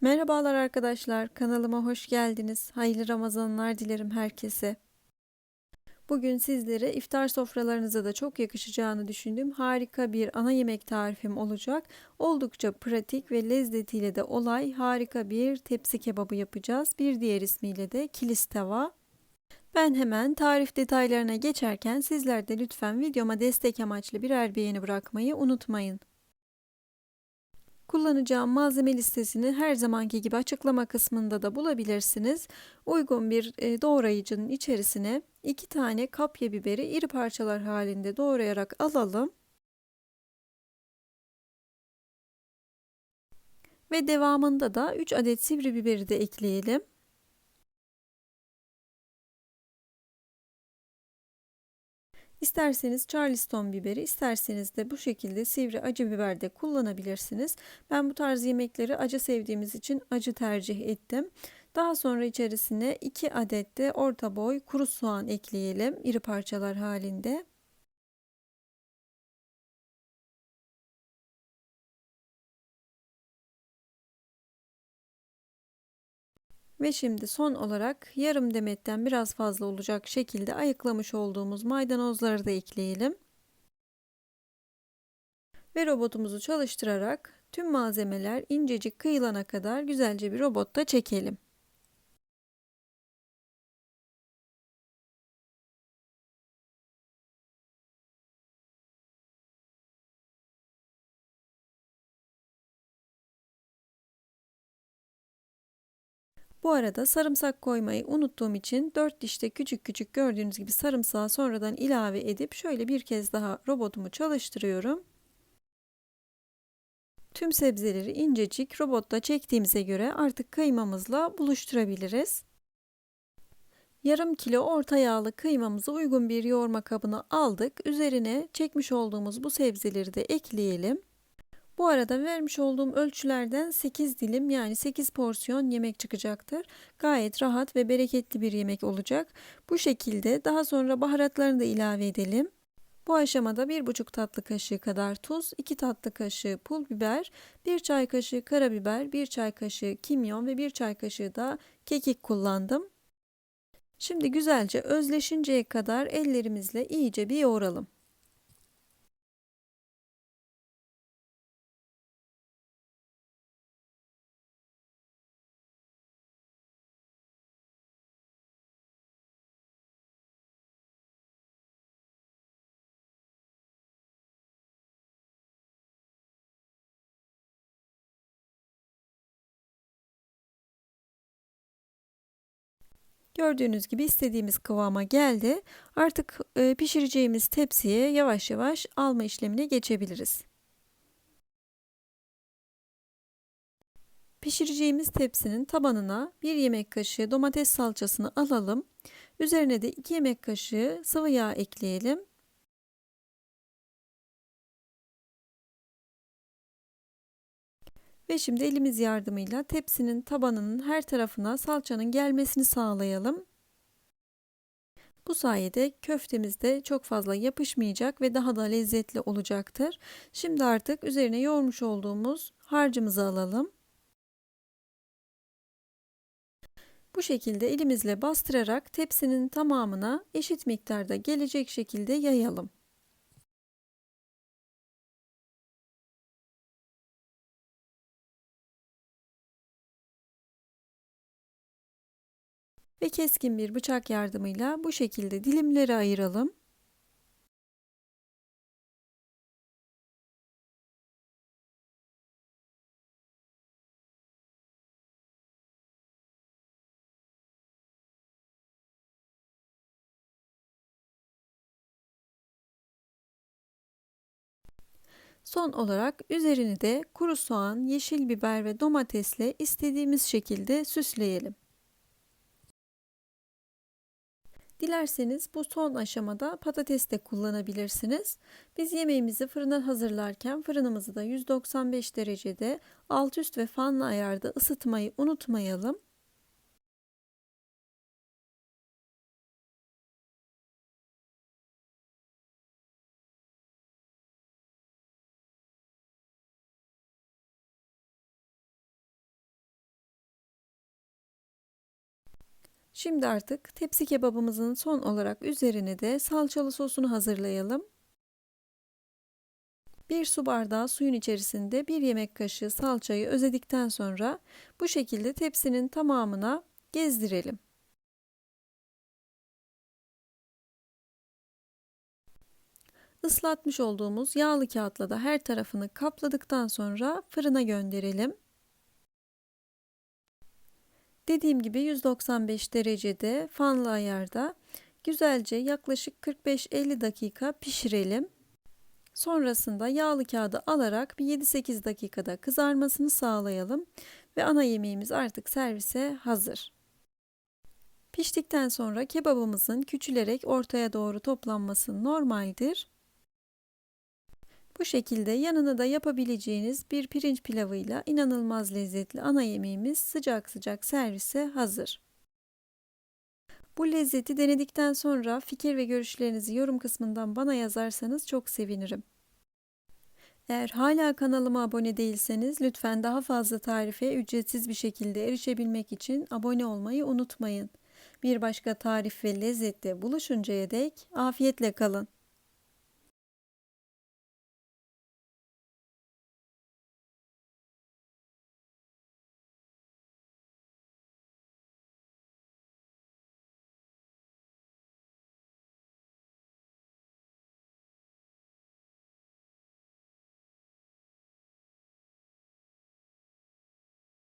Merhabalar arkadaşlar, kanalıma hoş geldiniz. Hayırlı Ramazanlar dilerim herkese. Bugün sizlere iftar sofralarınıza da çok yakışacağını düşündüğüm harika bir ana yemek tarifim olacak. Oldukça pratik ve lezzetiyle de olay harika bir tepsi kebabı yapacağız. Bir diğer ismiyle de kilis tava. Ben hemen tarif detaylarına geçerken sizler de lütfen videoma destek amaçlı birer beğeni bırakmayı unutmayın. Kullanacağım malzeme listesini her zamanki gibi açıklama kısmında da bulabilirsiniz. Uygun bir e, doğrayıcının içerisine 2 tane kapya biberi iri parçalar halinde doğrayarak alalım. Ve devamında da 3 adet sivri biberi de ekleyelim. İsterseniz Charleston biberi, isterseniz de bu şekilde sivri acı biber de kullanabilirsiniz. Ben bu tarz yemekleri acı sevdiğimiz için acı tercih ettim. Daha sonra içerisine 2 adet de orta boy kuru soğan ekleyelim iri parçalar halinde. Ve şimdi son olarak yarım demetten biraz fazla olacak şekilde ayıklamış olduğumuz maydanozları da ekleyelim. Ve robotumuzu çalıştırarak tüm malzemeler incecik kıyılana kadar güzelce bir robotta çekelim. Bu arada sarımsak koymayı unuttuğum için 4 dişte küçük küçük gördüğünüz gibi sarımsağı sonradan ilave edip şöyle bir kez daha robotumu çalıştırıyorum. Tüm sebzeleri incecik robotta çektiğimize göre artık kıymamızla buluşturabiliriz. Yarım kilo orta yağlı kıymamızı uygun bir yoğurma kabına aldık. Üzerine çekmiş olduğumuz bu sebzeleri de ekleyelim. Bu arada vermiş olduğum ölçülerden 8 dilim yani 8 porsiyon yemek çıkacaktır. Gayet rahat ve bereketli bir yemek olacak. Bu şekilde daha sonra baharatlarını da ilave edelim. Bu aşamada 1,5 tatlı kaşığı kadar tuz, 2 tatlı kaşığı pul biber, 1 çay kaşığı karabiber, 1 çay kaşığı kimyon ve 1 çay kaşığı da kekik kullandım. Şimdi güzelce özleşinceye kadar ellerimizle iyice bir yoğuralım. Gördüğünüz gibi istediğimiz kıvama geldi. Artık e, pişireceğimiz tepsiye yavaş yavaş alma işlemine geçebiliriz. Pişireceğimiz tepsinin tabanına 1 yemek kaşığı domates salçasını alalım. Üzerine de 2 yemek kaşığı sıvı yağ ekleyelim. Ve şimdi elimiz yardımıyla tepsinin tabanının her tarafına salçanın gelmesini sağlayalım. Bu sayede köftemiz de çok fazla yapışmayacak ve daha da lezzetli olacaktır. Şimdi artık üzerine yoğurmuş olduğumuz harcımızı alalım. Bu şekilde elimizle bastırarak tepsinin tamamına eşit miktarda gelecek şekilde yayalım. Ve keskin bir bıçak yardımıyla bu şekilde dilimlere ayıralım. Son olarak üzerini de kuru soğan, yeşil biber ve domatesle istediğimiz şekilde süsleyelim. Dilerseniz bu son aşamada patates de kullanabilirsiniz. Biz yemeğimizi fırına hazırlarken fırınımızı da 195 derecede alt üst ve fanlı ayarda ısıtmayı unutmayalım. Şimdi artık tepsi kebabımızın son olarak üzerine de salçalı sosunu hazırlayalım. Bir su bardağı suyun içerisinde bir yemek kaşığı salçayı özedikten sonra bu şekilde tepsinin tamamına gezdirelim. Islatmış olduğumuz yağlı kağıtla da her tarafını kapladıktan sonra fırına gönderelim. Dediğim gibi 195 derecede fanlı ayarda güzelce yaklaşık 45-50 dakika pişirelim. Sonrasında yağlı kağıdı alarak bir 7-8 dakikada kızarmasını sağlayalım ve ana yemeğimiz artık servise hazır. Piştikten sonra kebabımızın küçülerek ortaya doğru toplanması normaldir. Bu şekilde yanına da yapabileceğiniz bir pirinç pilavıyla inanılmaz lezzetli ana yemeğimiz sıcak sıcak servise hazır. Bu lezzeti denedikten sonra fikir ve görüşlerinizi yorum kısmından bana yazarsanız çok sevinirim. Eğer hala kanalıma abone değilseniz lütfen daha fazla tarife ücretsiz bir şekilde erişebilmek için abone olmayı unutmayın. Bir başka tarif ve lezzette buluşuncaya dek afiyetle kalın.